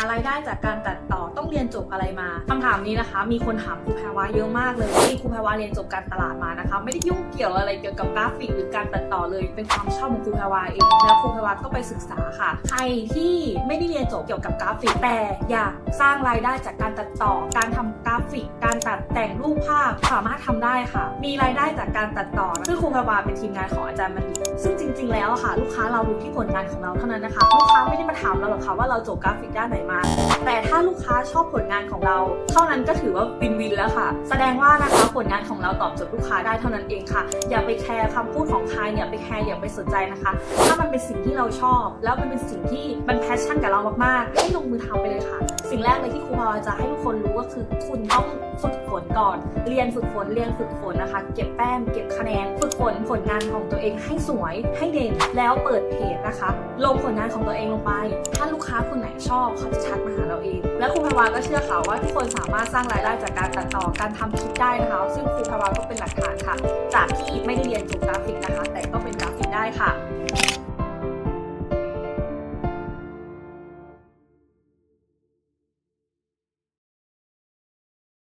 ารายได้จากการตัดต่อต้องเรียนจบอะไรมาคำถามนี้นะคะ มีคนถามครูแพรวาเยอะมากเลยที่ครูแพรวาเรียนจบการตลาดมานะคะ ไม่ได้ยุ่งเกี่ยวอะไรเกี่ยวกับกราฟิกหรือการตัดต่อเลย เป็นความชอบของครูแพรวาเองแล้วครูแพรวาก็ไปศึกษาค่ะ ใครที่ไม่ได้เรียนจบเกี่ยวกับกราฟิก แต่อยากสร้างรายได้จากการตัดต่อ การทำกราฟิก การตัดแต่งรูปภาพสามารถทำได้ค่ะ มีรายได้จากการตัดต่อซึ่งครูแพรวาเป็นทีมงานของอาจารย์มันดีซึ่งจริง ๆ แล้วค่ะ ลูกค้าเราดูที่ผลงานของเราเท่านั้นนะคะลูกค้าไม่ได้มาถามเราหรอกค่ะว่าเราจบกราฟิกด้านไหนมาแต่ถ้าลูกค้าชอบผลงานของเรา เท่านั้นก็ถือว่าวินวินแล้วค่ะ แสดงว่านะคะผลงานของเราตอบโจทย์ลูกค้าได้เท่านั้นเองค่ะ อย่าไปแคร์คำพูดของใครอย่าไปแคร์อย่าไปสนใจนะคะ ถ้ามันเป็นสิ่งที่เราชอบ แล้วมันเป็นสิ่งที่มันแพชชั่นกับเรามากๆให้ลงมือทำไปเลยค่ะ สิ่งแรกเลยที่ครูพาวาจะให้ทุกคนรู้ก็คือคุณต้องฝึกฝนก่อน เรียนฝึกฝนเรียนฝึกฝนนะคะ เก็บแต้มเก็บคะแนน ฝึกฝนผลงานของตัวเองให้สวยให้เด่นแล้วเปิดเพจนะคะ ลงผลงานของตัวเองลงไป ถ้าลูกค้าคนไหนชอบเขาจะชัดมาหาเราเอง และครูพรวาก็เชื่อค่าว่าทุกคนสามารถสร้างรายได้จากการตัดต่อการทำคลิปได้นะคะ ซึ่งครูพรวาก็เป็นหลักฐานค่ะ จากที่ไม่ได้เรียนจบกราฟิกนะคะ แต่ก็เป็นกราฟิกได้ค่ะ